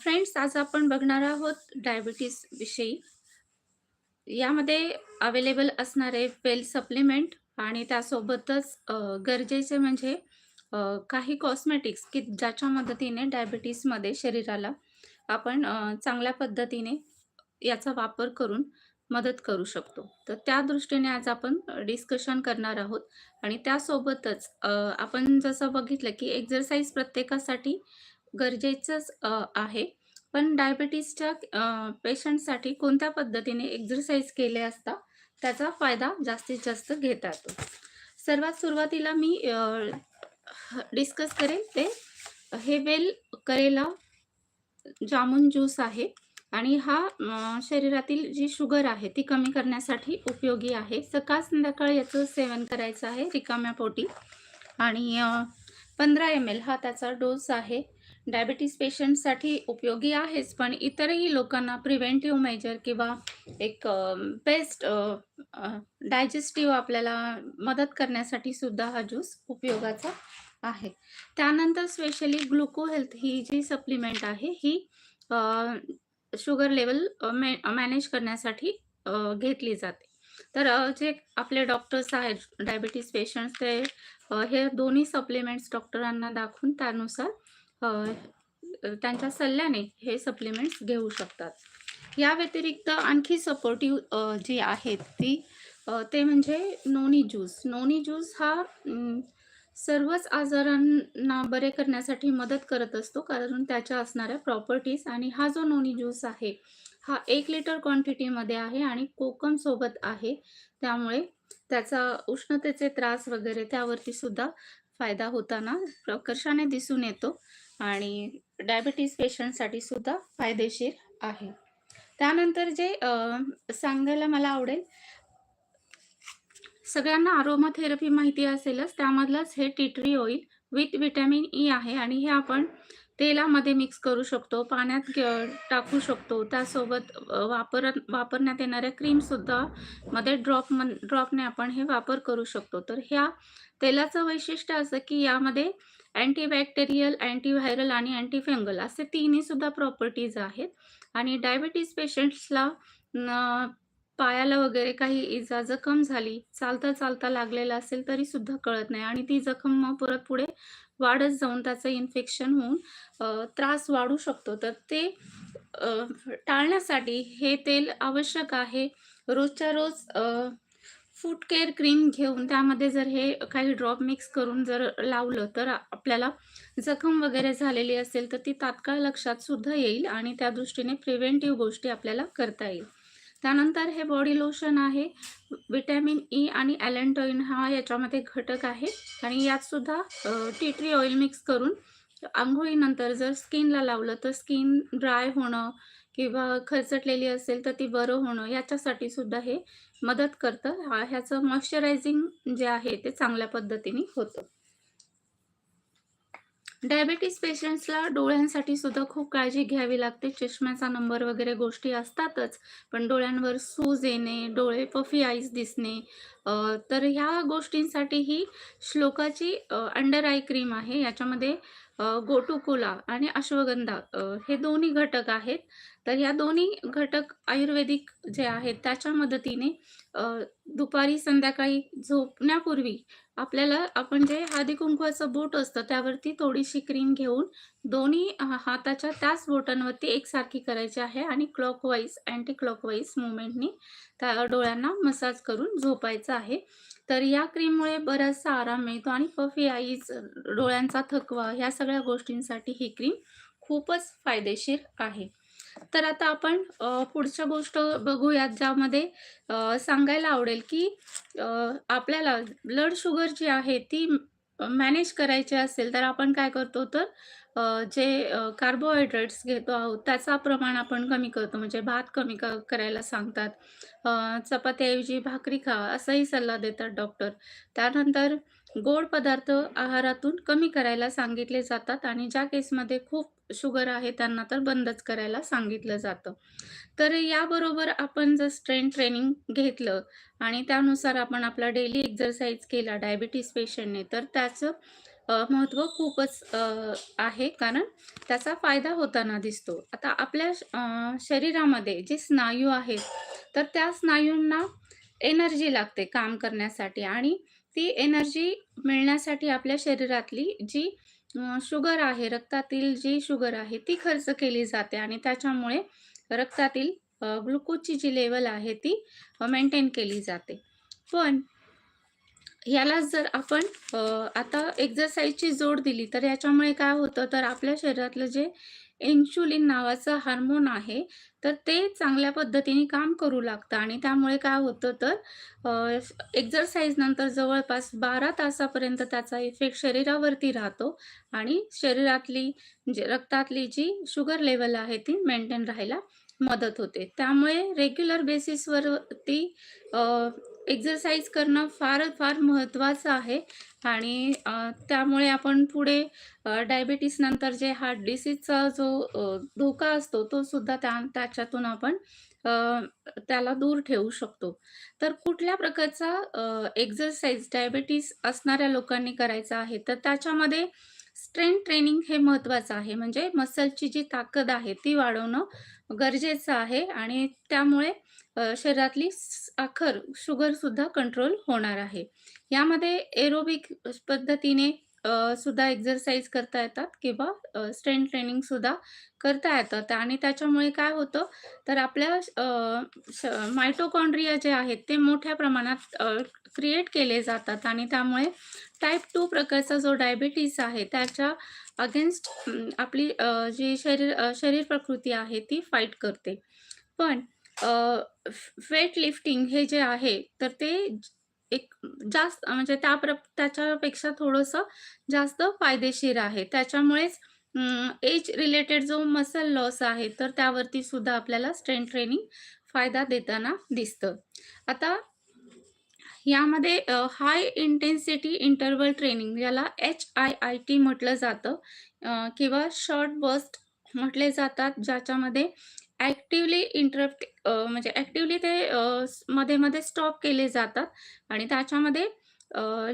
Friends आज आपण बघणार आहोत डायबिटीस विषयी. यामध्ये अवेलेबल असणारे वेल सप्लिमेंट आणि त्यासोबतच गरजेचे म्हणजे काही कॉस्मेटिक्स की ज्याच्या मदतीने डायबिटीसमध्ये शरीराला आपण चांगल्या पद्धतीने याचा वापर करून मदत करू शकतो. तर त्या दृष्टीने आज आपण डिस्कशन करणार आहोत. आणि त्यासोबतच आपण जसं बघितलं की एक्झरसाईज प्रत्येकासाठी गरजेचंच आहे पण डायबिटीसच्या पेशंटसाठी कोणत्या पद्धतीने एक्झरसाईज केले असता त्याचा फायदा जास्तीत जास्त घेता येतो. सर्वात सुरुवातीला मी डिस्कस करेल ते हे वेल करेला जामुन ज्यूस आहे आणि हा शरीरातील जी शुगर आहे ती कमी करण्यासाठी उपयोगी आहे. सकाळ संध्याकाळ याचं सेवन करायचं आहे रिकाम्या पोटी आणि पंधरा एम एल हा त्याचा डोस आहे. डायबिटीज पेशंटसाठी उपयोगी आहेच, पण इतरही लोकांना प्रिव्हेंटिव्ह मेजर किंवा एक बेस्ट डायजेस्टिव्ह आपल्याला मदत करण्यासाठी सुद्धा हा ज्यूस उपयोगाचा आहे. त्यानंतर स्पेशली ग्लुको हेल्थ ही जी सप्लिमेंट आहे ही शुगर लेवल मॅ मॅनेज करण्यासाठी घेतली जाते. तर जे आपले डॉक्टर्स आहेत डायबिटीज पेशंट्स ते हे दोन्ही सप्लिमेंट्स डॉक्टरांना दाखवून त्यानुसार त्यांच्या सल्ल्याने हे सप्लिमेंट्स घेऊ शकतात. या व्यतिरिक्त आणखी सपोर्टिव्ह जी आहेत ती ते म्हणजे नोनी ज्यूस. नोनी ज्यूस हा सर्वच आजारांना बरे करण्यासाठी मदत करत असतो, कारण त्याच्या असणाऱ्या प्रॉपर्टीज आणि हा जो नोनी ज्यूस आहे, हा एक लिटर क्वांटिटीमध्ये आहे आणि कोकमसोबत आहे. त्यामुळे त्याचा उष्णतेचे त्रास वगैरे त्यावरती सुद्धा फायदा होताना प्रकर्षाने दिसून येतो आणि डायबिटीज पेशंटसाठी सुद्धा फायदेशीर आहे. त्यानंतर जे सांगायला मला आवडेल सगळ्यांना अरोमा थेरपी माहिती असेलच, त्यामधलंच हे tea tree oil with vitamin E आहे आणि हे आपण तेलामध्ये मिक्स करू शकतो, पाण्यात टाकू शकतो. त्यासोबत वापर वापरत वापरण्यात येणाऱ्या क्रीमसुद्धा मध्ये ड्रॉप मन ड्रॉपने आपण हे वापर करू शकतो. तर ह्या तेलाचं वैशिष्ट्य असं की यामध्ये अँटीबॅक्टेरियल, अँटीव्हायरल आणि अँटीफंगल असे तिन्ही सुद्धा प्रॉपर्टीज आहेत आणि डायबिटीज पेशंट्सला पायाला वगैरे काही इजा, जखम झाली, चालता-चालता लागलेला असेल तरीसुद्धा कळत नाही आणि ती जखम मग परत पुढे वाढत जाऊन त्याचं इन्फेक्शन होऊन त्रास वाढू शकतो. तर ते टाळण्यासाठी हे तेल आवश्यक आहे. रोजच्या रोज फूट केअर क्रीम घेऊन त्यामध्ये जर हे काही ड्रॉप मिक्स करून जर लावलं, तर आपल्याला जखम वगैरे झालेली असेल, तर ती तात्काळ लक्षात सुद्धा येईल आणि त्या दृष्टीने प्रिव्हेंटिव्ह गोष्टी आपल्याला करता येईल. त्यानंतर हे बॉडी लोशन आहे. व्हिटॅमिन ई e आणि ॲलेंटॉईन हा याच्यामध्ये घटक आहे आणि यातसुद्धा टी ट्री ऑइल मिक्स करून आंघोळीनंतर जर स्किनला लावलं, तर स्किन ड्राय होणं किंवा खरचटलेली असेल, तर ती बरं होणं याच्यासाठी सुद्धा हे मदत करतं. ह्याचं मॉइश्चरायझिंग जे आहे ते चांगल्या पद्धतीने होतं. डायबेटीस पेशंट्सला डोळ्यांसाठी सुद्धा खूप काळजी घ्यावी लागते. चष्म्याचा नंबर वगैरे गोष्टी असतातच, पण डोळ्यांवर सूज येणे, डोळे पफी आईज दिसणे तर ह्या गोष्टींसाठी ही श्लोकाची अंडर आय क्रीम आहे. याच्यामध्ये गोटुकुला आणि अश्वगंधा हे दोन्ही घटक आहेत. तर या दोन्ही घटक आयुर्वेदिक जे आहेत त्याच्या मदतीने दुपारी, संध्याकाळी झोपण्यापूर्वी आपल्याला आपण जे हळदी-कुंकवाचं बोट असतं त्यावरती थोडीशी क्रीम घेऊन दोन्ही हाताच्या त्याच बोटांवरती एकसारखी करायची आहे आणि क्लॉकवाईज, अँटी क्लॉकवाईज मुवमेंटनी त्या डोळ्यांना मसाज करून झोपायचं आहे. तर या क्रीममुळे बराचसा आराम मिळतो आणि पफी आईज, डोळ्यांचा थकवा ह्या सगळ्या गोष्टींसाठी ही क्रीम खूपच फायदेशीर आहे. तर आता आपण पुढच्या गोष्ट बघूयात ज्यामध्ये सांगायला आवडेल की आपल्याला ब्लड शुगर जी आहे ती मॅनेज करायची असेल, तर आपण काय करतो तर जे कार्बोहायड्रेट्स घेतो आहोत त्याचा प्रमाण आपण कमी करतो. म्हणजे भात कमी क करायला सांगतात. चपात्याऐवजी भाकरी खा असाही सल्ला देतात डॉक्टर. त्यानंतर गोड पदार्थ आहारातून कमी करायला सांगितले जातात आणि ज्या केसमध्ये खूप शुगर आहे त्यांना तर बंदच करायला सांगितलं जातं. तर याबरोबर आपण जर स्ट्रेंथ ट्रेनिंग घेतलं आणि त्यानुसार आपण आपला डेली एक्झरसाइज केला डायबिटीज पेशंटने, तर त्याचं महत्त्व खूपच आहे कारण त्याचा फायदा होताना दिसतो. आता आपल्या शरीरामध्ये जे स्नायू आहेत, तर त्या स्नायूंना एनर्जी लागते काम करण्यासाठी आणि ती एनर्जी मिळण्यासाठी आपल्या शरीरातली जी शुगर आहे, रक्तातील जी शुगर आहे, ती खर्च केली जाते आणि त्याच्यामुळे रक्तातील ग्लुकोजची जी लेवल आहे, ती मेंटेन केली जाते. पण यालाच जर आपण आता एक्झरसाईजची जोड दिली, तर याच्यामुळे काय होतं, तर आपल्या शरीरातलं जे इन्शुलिन नावाचं हार्मोन आहे, तर ते चांगल्या पद्धतीने काम करू लागतं आणि त्यामुळे काय होतं, तर एक्झरसाईज नंतर जवळपास 12 तासापर्यंत त्याचा इफेक्ट शरीरावरती राहतो आणि शरीरातली जे रक्तातली जी शुगर लेवल आहे, ती मेंटेन राहायला मदत होते. त्यामुळे रेग्युलर बेसिसवरती एक्सरसाइज करणं फारच फार महत्त्वाचं आहे आणि त्यामुळे आपण पुढे अ, नंतर जे हार्ट डिसीजचा जो धोका असतो, तो सुद्धा त्या त्याच्यातून आपण त्याला दूर ठेवू शकतो. तर कुठल्या प्रकारचा अ, डायबेटीस असणाऱ्या लोकांनी करायचा आहे, तर त्याच्यामध्ये स्ट्रेंथ ट्रेनिंग हे महत्त्वाचं आहे. म्हणजे मसलची जी ताकद आहे, ती वाढवणं गरजेचं आहे आणि त्यामुळे शरीरातली साखर, शुगरसुद्धा कंट्रोल होणार आहे. यामध्ये एरोबिक पद्धतीने सुद्धा एक्सरसाइज करता येतात किंवा स्ट्रेंथ ट्रेनिंग ट्रेनिंगसुद्धा करता येतात आणि त्याच्यामुळे काय होतं, तर आपल्या श मायटोकॉन्ड्रिया जे आहेत, ते मोठ्या प्रमाणात क्रिएट केले जातात आणि त्यामुळे टाईप टू प्रकारचा जो डायबिटीज आहे, त्याच्या अगेन्स्ट आपली जी शरीर शरीर प्रकृती आहे, ती फाईट करते. पण वेट लिफ्टिंग हे जे आहे, तर ते एक जास्त म्हणजे त्या प्र त्याच्यापेक्षा थोडंसं जास्त फायदेशीर आहे. त्याच्यामुळेच एज रिलेटेड जो मसल लॉस आहे, तर त्यावरती सुद्धा आपल्याला स्ट्रेंथ ट्रेनिंग फायदा देताना दिसतं. आता यामध्ये हाय इंटेन्सिटी इंटरवल ट्रेनिंग याला एच-आय-आय-टी म्हटलं जातं किंवा शॉर्ट बस्ट म्हटले जातात, ज्याच्यामध्ये ॲक्टिव्हली इंटरप्ट म्हणजे ॲक्टिव्हली ते मध्ये-मध्ये स्टॉप केले जातात आणि त्याच्यामध्ये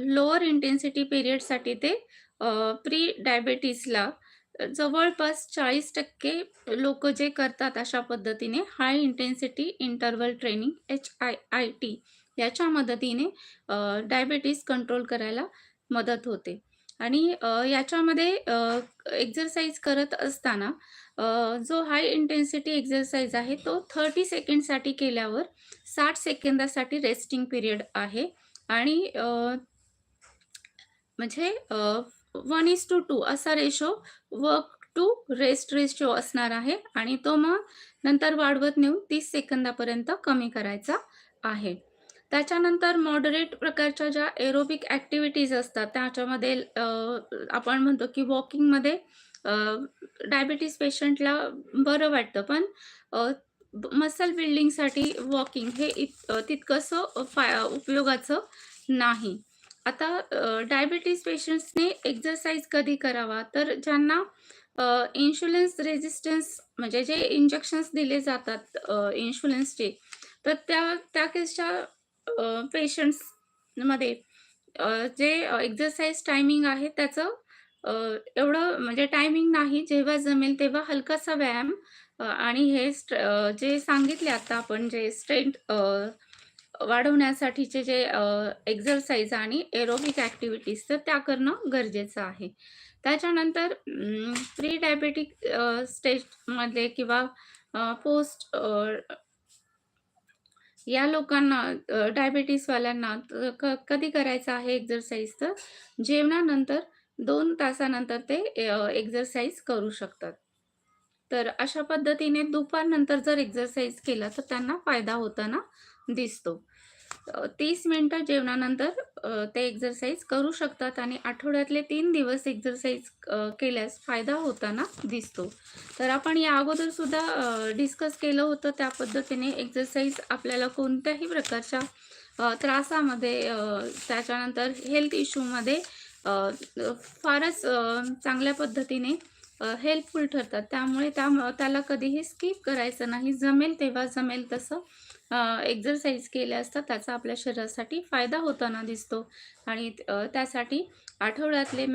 लोअर इंटेन्सिटी पिरियडसाठी ते प्री डायबेटीसला जवळपास चाळीस टक्के लोक जे करतात अशा पद्धतीने high intensity interval training HIIT याच्या मदतीने डायबेटीस कंट्रोल करायला मदत होते. आणि याच्यामध्ये अ, करत असताना अ, जो हाय इंटेन्सिटी एक्सरसाइज आहे तो 30 सेकंडसाठी केल्यावर साठ सेकंदासाठी रेस्टिंग पिरियड आहे आणि अ, म्हणजे अ, 1:2 असा ratio work to rest ratio असणार आहे आणि तो मग नंतर वाढवत नेऊन तीस सेकंदापर्यंत कमी करायचा आहे. त्याच्यानंतर मॉडरेट प्रकारच्या ज्या एरोबिक ॲक्टिव्हिटीज असतात त्याच्यामध्ये आपण म्हणतो की वॉकिंगमध्ये डायबिटीज पेशंटला बरं वाटतं पण मसल बिल्डिंगसाठी वॉकिंग हे इत तितकंसं फाय उपयोगाचं नाही. आता अ, डायबिटीज पेशंट्सने एक्झरसाइज कधी करावा? तर ज्यांना इन्शुलन्स रेजिस्टन्स रेझिस्टन्स म्हणजे जे इंजेक्शन्स दिले जातात इन्शुलन्सचे तर त्या त्या केसच्या पेशंट्समध्ये जे एक्झरसाइज टायमिंग आहे त्याचं अ, एवढं म्हणजे टायमिंग नाही. जेव्हा जमेल तेव्हा हलकासा व्यायाम अ, आणि हे स्ट अ, जे सांगितले आता आपण जे स्ट्रेंथ वाढवण्यासाठीचे जे अ, आणि एरोबिक ॲक्टिव्हिटीज तर त्या करणं गरजेचं आहे. त्याच्यानंतर अं, प्री डायबेटिक अ, स्टेजमध्ये किंवा अ, पोस्ट अ, या लोकांना अ, डायबिटीजवाल्यांना त क कधी करायचं आहे एक्सरसाइज तर जेवणानंतर दोन तासानंतर ते एक्झरसाईज करू शकतात. तर अशा पद्धतीने दुपारनंतर जर एक्झरसाईज केला तर त्यांना फायदा होताना दिसतो. तीस मिनटं जेवणानंतर ते एक्झरसाईज करू शकतात आणि आठवड्यातले तीन दिवस एक्झरसाईज केल्यास फायदा होताना दिसतो. तर आपण या अगोदरसुद्धा डिस्कस केलं होतं त्या पद्धतीने एक्झरसाईज आपल्याला कोणत्याही प्रकारच्या त्रासामध्ये त्याच्यानंतर हेल्थ इश्यूमध्ये फारच चांगल्या पद्धतीने हेल्पफुल ठरतात. त्यामुळे त्या त्याला कधीही स्किप करायचं नाही. जमेल तेव्हा जमेल तसं एक्झरसाईज केल्या असता त्याचा आपल्या शरीरासाठी फायदा होताना दिसतो आणि त्यासाठी आठवड्यातले मॅ